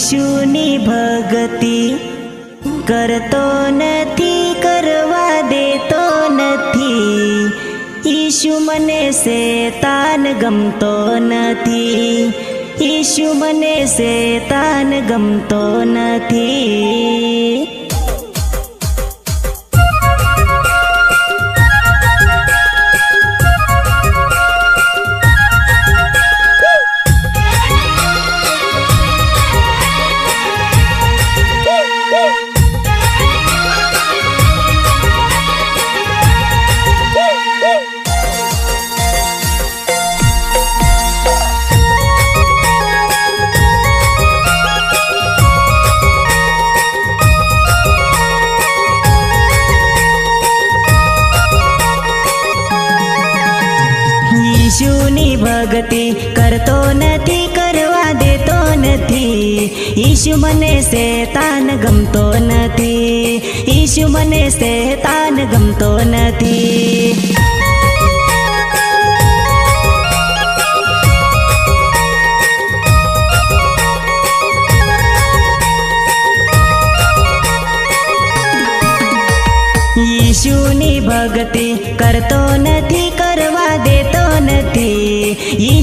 ઈશુની ભક્તિ કરતો નથી, કરવા દેતો નથી. ઈશુ મને શેતાન ગમતો નથી. ઈશુ મને શેતાન ગમતો નથી. ભક્તિ કરતો નથી કરવા દેતો નથી ઈશુ મને શેતાન ગમતો નથી ઈશુ મને શેતાન ગમતો નથી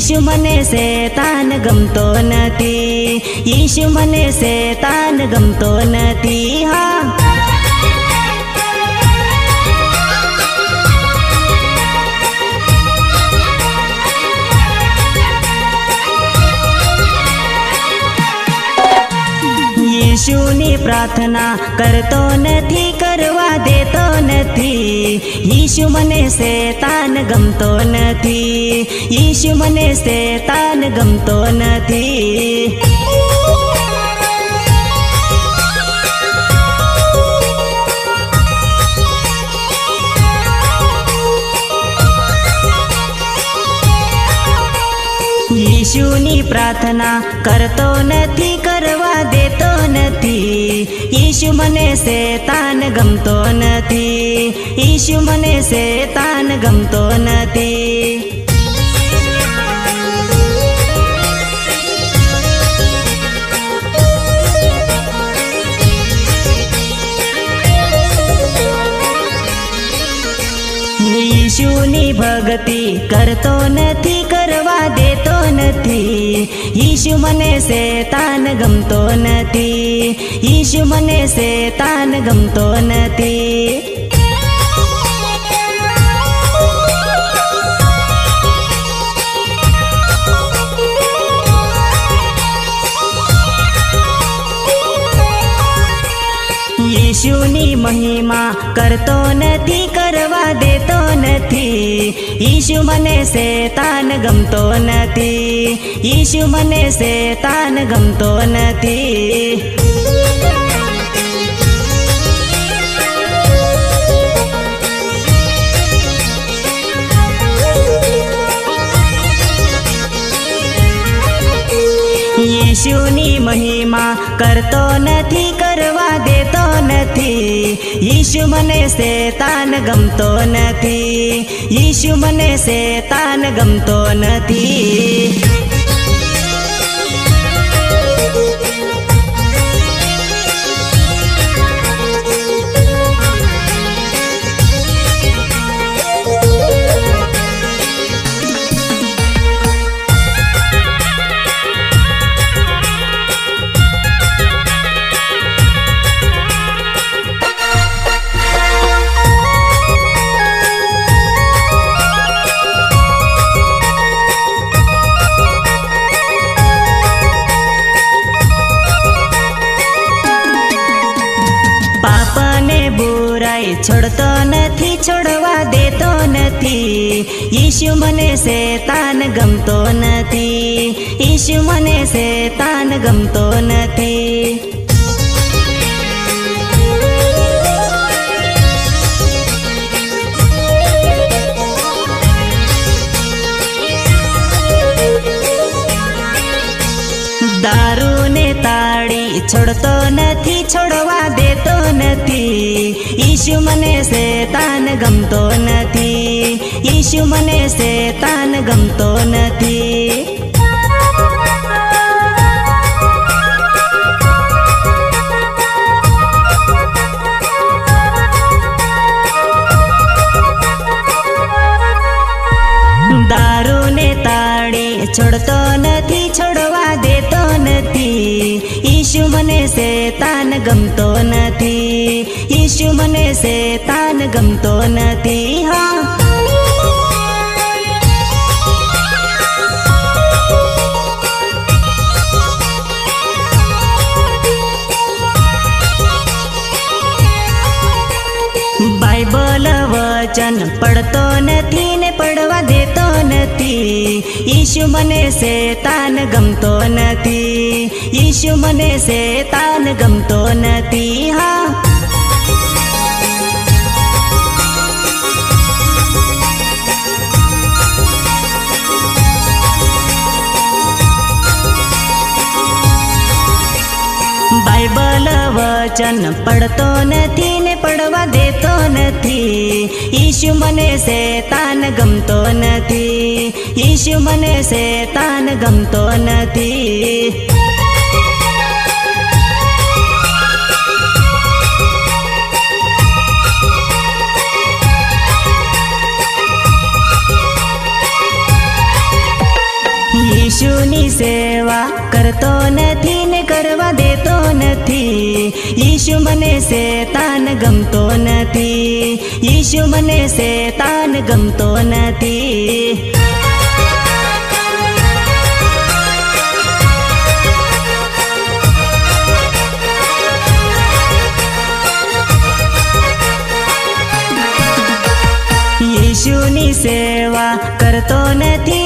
ઈશુ મને શેતાન ગમતો નથી. ઈશુ મને શેતાન ગમતો નથી હા. ઈશુની પ્રાર્થના કરતો નથી કરવા દેતો નથી ઈશુ મને શેતાન ગમતો નથી ઈશુ મને શેતાન ગમતો નથી ઈશુની પ્રાર્થના કરતો નથી કરવા દેતો નથી ઈશુ મને શેતાન ગમતો નથી ઈશુ મને શેતાન ગમતો નથી ઈશુની ભક્તિ કરતો નથી કરવા દેતો નથી ઈશુ મને શેતાન ગમતો નથી ઈશુ મને શેતાન ગમતો નથી ઈશુની મહિમા કરતો નથી કરવા દેતો નથી ઈશુ મને શેતાન ગમતો નથી ઈશુ મને શેતાન ગમતો નથી ઈશુની મહિમા કરતો નથી કરવા દેતો નથી ઈશુ મને શેતાન ગમતો નથી ઈશુ મને શેતાન ગમતો નથી બુરાઈ છોડતો નથી, છોડવા દેતો નથી. ઈશુ મને શેતાન ગમતો નથી. ઈશુ મને શેતાન ગમતો નથી. દારૂને તાળી છોડતો નથી, છોડવા દેતો નથી. ઈશુ મને શેતાન ગમતો નથી. ઈશુ મને શેતાન ગમતો નથી. છોડતો નથી. શેતાન ગમતો નથી ઈશુ મને શેતાન ગમતો નથી હા બાઇબલ વચન પડતો નથી ને પડવા દેતો નથી ઈશુ મને શેતાન ગમતો નથી. ઈશુ મને શેતાન ગમતો નથી, હા. બાઇબલ વચન પડતો નથી. ઈશુ મને શેતાન ગમતો નથી. ઈશુ મને શેતાન ગમતો નથી. ઈશુની સેવા કરતો નથી. દેતો નથી. ઈશુ મને શેતાન ગમતો નથી. ઈશુ મને શેતાન ગમતો નથી. ઈશુની સેવા કરતો નથી.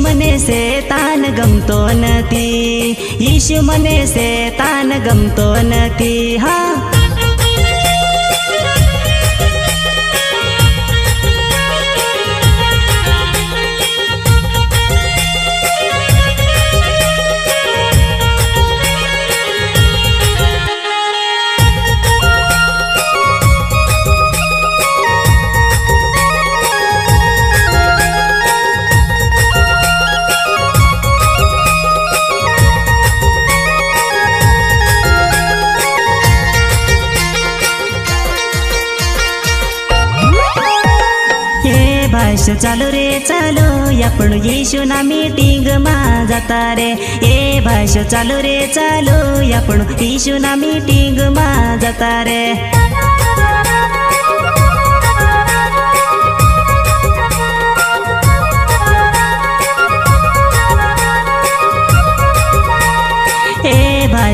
મને શેતાન ગમતો નથી ઈશુ મને શેતાન ગમતો નથી હા आकाश चालो रे चालू. आपण येशू ना मीटिंग मा जाता रे. ए भाष्य चालो रे चालू. आपण येशू ना मीटिंग मा जाता रे.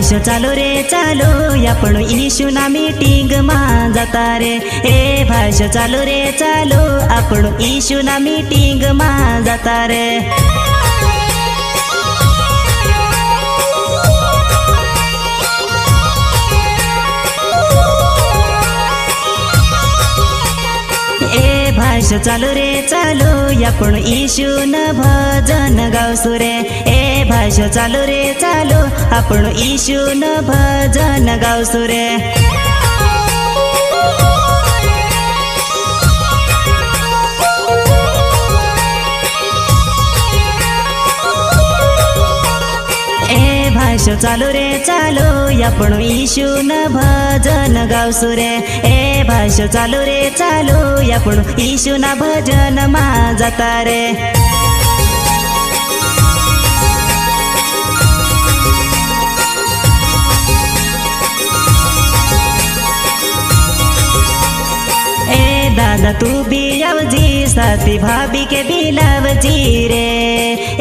आयुष्य चालो रे चालो आपण इशू ना मीटिंग मा जाता रे ए भाष्य चालो रे चालो आपण इशू ना मीटिंग मा जाता रे भाष चालू रे चालू आपण इशू न भजन गावसु रे ए भाषो चालू रे चालू. आपण इशू न भजन गावसू रे. भाषो चालू रे चालू. आपण इशू न भजन गावसू रे. ए भाषो चालू रे चालू. आपण इशू ना भजन मा जाता रे. न तू भी जी साथी भाभी के बिलाव जी रे।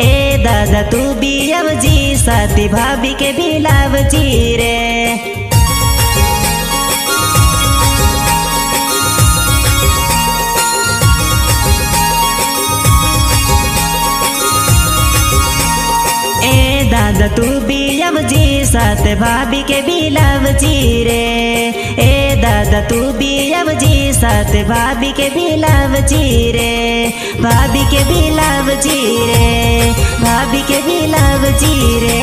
ए दादा तू भी जी साथी भाभी के बिलाव जी रे। याद तू भी अब जी सात भाभी के भी लव जी रे। ए दादा तू भी अब जी सात भाभी के भी लव जी रे। भाभी के भी लव जी रे, भाभी के भी लव जी रे।